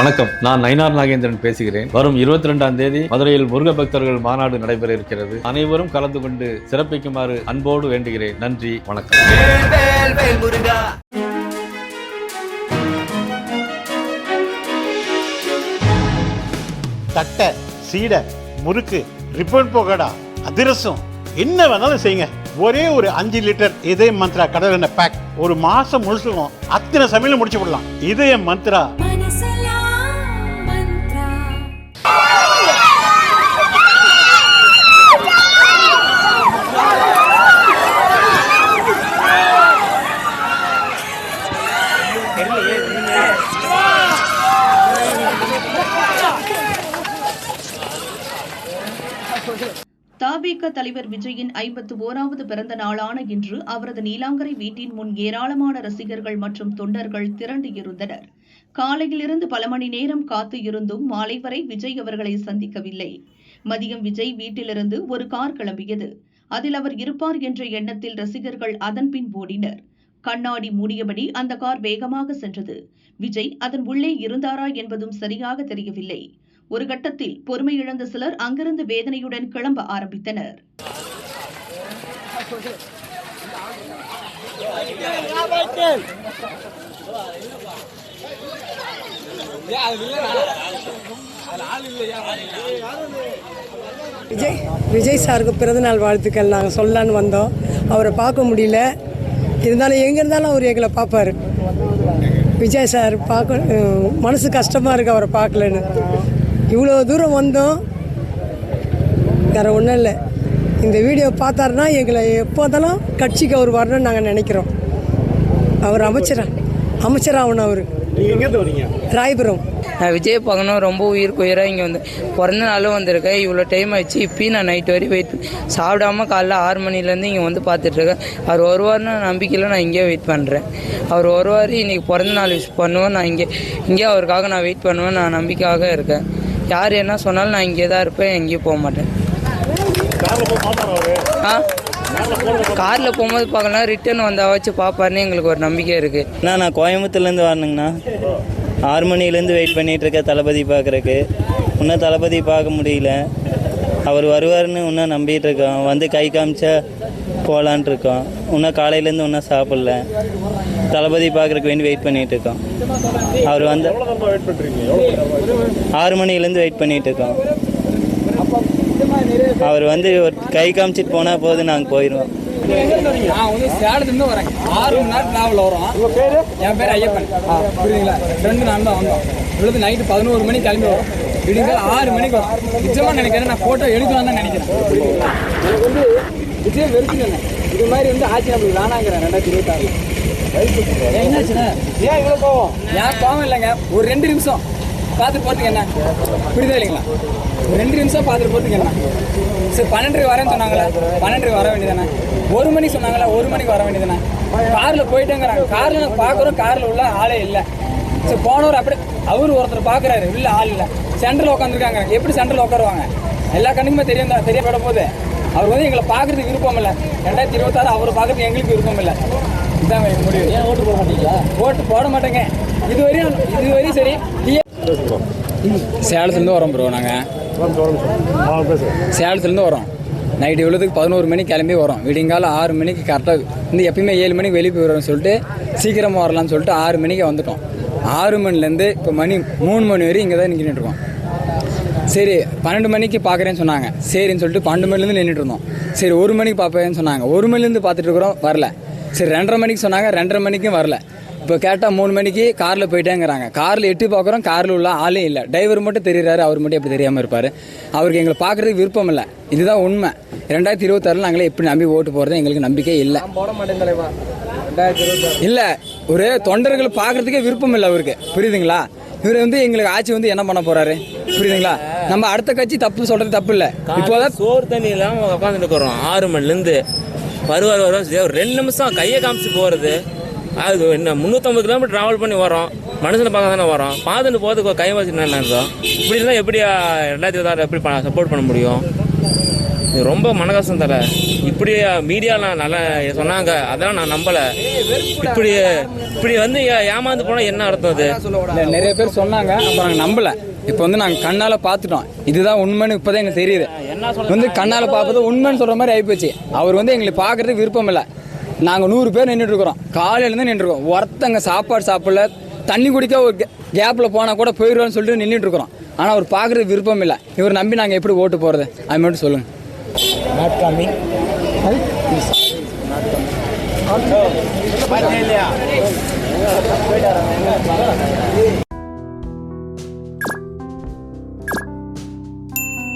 வணக்கம். நான் நயனார் நாகேந்திரன் பேசுகிறேன். வரும் இருபத்தி ரெண்டாம் தேதி மதுரையில் முருக பக்தர்கள் மாநாடு நடைபெற இருக்கிறது. அனைவரும் கலந்து கொண்டு சிறப்பிக்குமாறு அன்போடு வேண்டுகிறேன். நன்றி வணக்கம். தட்டை சீடை முறுக்கு ரிப்பன் போகடா அதிரசம் என்ன வேணாலும் செய்யுங்க. ஒரே ஒரு அஞ்சு லிட்டர் இதய மந்த்ரா கடல் எண்ணெய் பேக் ஒரு மாசம் முழுசுக்கும் அத்தனை சமையலும் முடிச்சு விடலாம் இதய மந்த்ரா. தாவேக தலைவர் விஜயின் ஐம்பத்து ஓராவது பிறந்த நாளான இன்று அவரது நீலாங்கரை வீட்டின் முன் ஏராளமான ரசிகர்கள் மற்றும் தொண்டர்கள் திரண்டு இருந்தனர். காலையிலிருந்து பல மணி நேரம் காத்து இருந்தும் மாலை வரை விஜய் அவர்களை சந்திக்கவில்லை. மதியம் விஜய் வீட்டிலிருந்து ஒரு கார் கிளம்பியது. அதில் அவர் இருப்பார் என்ற எண்ணத்தில் ரசிகர்கள் அதன்பின் ஓடினர். கண்ணாடி மூடியபடி அந்த கார் வேகமாக சென்றது. விஜய் அதன் உள்ளே இருந்தாரா என்பதும் சரியாக தெரியவில்லை. ஒரு கட்டத்தில் பொறுமை இழந்த சிலர் அங்கிருந்து வேதனையுடன் கிளம்ப ஆரம்பித்தனர். விஜய் விஜய் சாருக்கு பிறந்தநாள் வாழ்த்துக்கள். நாங்கள் சொல்லலான்னு வந்தோம். அவரை பார்க்க முடியல. இருந்தாலும் எங்கே இருந்தாலும் அவர் எங்களை பார்ப்பார். விஜய் சார் பார்க்க மனசு கஷ்டமாக இருக்கு அவரை பார்க்கலன்னு. இவ்வளோ தூரம் வந்தோம். வேறு ஒன்றும் இல்லை. இந்த வீடியோ பார்த்தாருன்னா எங்களை எப்போதாலும் கட்சிக்கு அவர் வரணும்னு நாங்கள் நினைக்கிறோம். அவர் அமைச்சரா அமைச்சராகணும் அவர். ராயபுரம். நான் விஜய் பார்க்கணும் ரொம்ப உயிருக்கு உயிராக இங்கே வந்து. பிறந்த நாளும் வந்திருக்கேன். இவ்வளோ டைம் ஆயிடுச்சு இப்பயும் நான் நைட் வரையும் வெயிட் சாப்பிடாம காலைல ஆறு மணிலேருந்து இங்கே வந்து பார்த்துட்ருக்கேன் அவர் வருவார்னு நம்பிக்கையில் நான் இங்கேயே வெயிட் பண்ணுறேன் அவர் வருவார் இன்னைக்கு பிறந்த நாள் விஷ் பண்ணுவேன். நான் இங்கே இங்கே அவருக்காக நான் வெயிட் பண்ணுவேன். நான் நம்பிக்கையாக இருக்கேன். யார் என்ன சொன்னாலும் நான் இங்கே தான் இருப்பேன். எங்கேயும் போக மாட்டேன். ஆ? காரில் போகும்போது பார்க்கலாம் ரிட்டர்ன் வந்தாவாச்சும் பார்ப்பாருன்னு எங்களுக்கு ஒரு நம்பிக்கை இருக்குது அண்ணா நான் கோயம்புத்தூர்லேருந்து வரணுங்கண்ணா. ஆறு மணிலேருந்து வெயிட் பண்ணிட்டு இருக்கேன் தளபதி பார்க்குறக்கு இன்னும் தளபதி பார்க்க முடியல. அவர் வருவார்னு இன்னும் நம்பிட்டு இருக்கோம் வந்து கை காமிச்சா போகலான்ட்டு இருக்கோம் இன்னும் காலையிலேருந்து இன்னும் சாப்பிடல. தளபதி பார்க்குறக்கு வேண்டி வெயிட் பண்ணிட்டு இருக்கோம் அவர் வந்து ஆறு மணிலேருந்து வெயிட் பண்ணிட்டு இருக்கோம் அவர் வந்து ஒரு கை காமிச்சிட்டு போனால் போதும் நாங்கள் போயிடுவோம் நான் வந்து சேலத்துலேருந்து வரேன். ஆறு மணி நேரம் டிராவல் வரும். என் பேர் ஐயப்பன். புரியுதுங்களா? ரெண்டு நான் தான் வந்தோம். இவ்வளவு நைட்டு பதினோரு மணிக்கு கிளம்பி வரும் விடிஞ்சால் ஆறு மணிக்கு வரும். நிச்சயமாக நினைக்கிறேன் நான் ஃபோட்டோ எடுக்கலாம் தான் நினைக்கிறேன். எனக்கு வந்து விஜய் வெறுத்துனேன் இது மாதிரி வந்து ஆட்சி நம்மளுக்கு வேணாங்கிறேன் ரெண்டாயிரத்தி இருபத்தாறு என்னாச்சுண்ணா? ஏன் இவ்வளோ கோவம்? ஏன் கோவம் இல்லைங்க? ஒரு ரெண்டு நிமிஷம். பார்த்துட்டு போகிறதுக்கு என்ன? புரியுதா இல்லைங்களா? ரெண்டு நிமிஷம் பார்த்துட்டு போகிறதுக்கு என்ன? சரி பன்னெண்டு வரேன்னு சொன்னாங்களா பன்னெண்டு வர வேண்டியதானே ஒரு மணிக்கு சொன்னாங்களா ஒரு மணிக்கு வர வேண்டியதானே காரில் போயிட்டேங்கிறாங்க. காரில் நான் பார்க்குறோம் காரில் உள்ள ஆளே இல்லை. சரி போனவர் அப்படி அவர் ஒருத்தர் பார்க்குறாரு உள்ள ஆள் இல்லை. சென்டரில் உட்காந்துருக்காங்க எப்படி சென்டரில் உட்காருவாங்க? எல்லா கண்ணுக்குமே தெரியும் தான் தெரியப்பட போது அவர் வந்து எங்களை பார்க்கறதுக்கு விருப்பம் இல்லை. ரெண்டாயிரத்தி இருபத்தாறு அவர் பார்க்கறதுக்கு எங்களுக்கு விருப்பம் இல்லை. இதான் முடிவு. ஏன் ஓட்டு போட மாட்டீங்களா? ஓட்டு போட மாட்டேங்க. இதுவரையும் இதுவரையும் சரி சேலத்துலேருந்து வரோம் ப்ரோ நாங்கள் சேலத்துலேருந்து வரோம். நைட்டு இவ்வளோதுக்கு பதினோரு மணிக்கு கிளம்பி வரோம். விடிங்காலம் ஆறு மணிக்கு கரெக்டாக வந்து எப்பயுமே ஏழு மணிக்கு வெளியே போய் சொல்லிட்டு சீக்கிரமாக வரலாம்னு சொல்லிட்டு ஆறு மணிக்கு வந்துட்டோம். ஆறு மணிலேருந்து இப்போ மணி மூணு மணி வரையும் இங்கே தான் நின்றுட்டு இருக்கோம். சரி பன்னெண்டு மணிக்கு பார்க்குறேன்னு சொன்னாங்க. சரின்னு சொல்லிட்டு பன்னெண்டு மணிலேருந்து நின்றுட்டு இருந்தோம். சரி ஒரு மணிக்கு பார்ப்பேன்னு சொன்னாங்க. ஒரு மணிலேருந்து பார்த்துட்டு இருக்கிறோம் வரல. சரி ரெண்டரை மணிக்கு சொன்னாங்க ரெண்டரை மணிக்கும் வரல. இப்போ கேட்டால் மூணு மணிக்கு காரில் போயிட்டேங்கிறாங்க. காரில் எட்டி பார்க்குறோம் காரில் உள்ள ஆளே இல்லை. டிரைவர் மட்டும் தெரியுறாரு அவர் மட்டும் எப்படி தெரியாமல் இருப்பார். அவருக்கு எங்களை பார்க்குறதுக்கு விருப்பம் இல்லை. இதுதான் உண்மை. ரெண்டாயிரத்தி இருபத்தாறில் நாங்களே எப்படி நம்பி ஓட்டு போகிறது எங்களுக்கு நம்பிக்கை இல்லை. இல்லை ஒரு தொண்டர்களை பார்க்கறதுக்கே விருப்பம் இல்லை அவருக்கு. புரியுதுங்களா? இவர் வந்து எங்களுக்கு ஆட்சி வந்து என்ன பண்ண போறாரு? புரியுதுங்களா? நம்ம அடுத்த கட்சி தப்பு சொல்றது தப்பு இல்லை. இப்போதான் சோறு தண்ணி இல்லாமல் உட்காந்துட்டு இருக்கிறோம். ஆறு மணிலேருந்து வருவார் வருவார். ரெண்டு நிமிஷம் கையை காமிச்சு போகிறது அது என்ன முந்நூற்றம்பது கிலோமீட்டர் ட்ராவல் பண்ணி வரோம் மனுஷனை பார்க்க தானே வரோம் பார்த்துட்டு போகிறதுக்கு கை வச்சு என்ன இப்படி இருந்தால் எப்படி ரெண்டாயிரத்தி இருபத்தாறு எப்படி சப்போர்ட் பண்ண முடியும்? இது ரொம்ப மனகசம் தர இப்படி மீடியாலாம் நல்லா சொன்னாங்க. அதெல்லாம் நான் நம்பலை. இப்படி இப்படி வந்து ஏமாந்து போனால் என்ன அர்த்தம் அது? நிறைய பேர் சொன்னாங்க. அப்புறம் நாங்கள் நம்பல. இப்போ வந்து நாங்கள் கண்ணால் பார்த்துட்டோம். இதுதான் உண்மைன்னு இப்போதான் எங்களுக்கு தெரியுது. வந்து கண்ணால் பார்ப்பது உண்மைன்னு சொல்கிற மாதிரி ஆகிப்போச்சு அவர் வந்து எங்களுக்கு பார்க்கறதுக்கு விருப்பம் இல்லை நாங்கள் நூறு பேர் நின்றுட்டு இருக்கிறோம் காலையிலேருந்து நின்றுருக்கோம் ஒருத்தங்க சாப்பாடு சாப்பிடல. தண்ணி குடிக்க ஒரு கேப்பில் போனால் கூட போயிடுவோம்னு சொல்லிட்டு நின்றுட்டு இருக்கிறோம் ஆனால் அவர் பார்க்குறது விருப்பம் இல்லை. இவர் நம்பி நாங்கள் எப்படி ஓட்டு போகிறது அது மட்டும் சொல்லுங்கள் நாட் கம்மிங்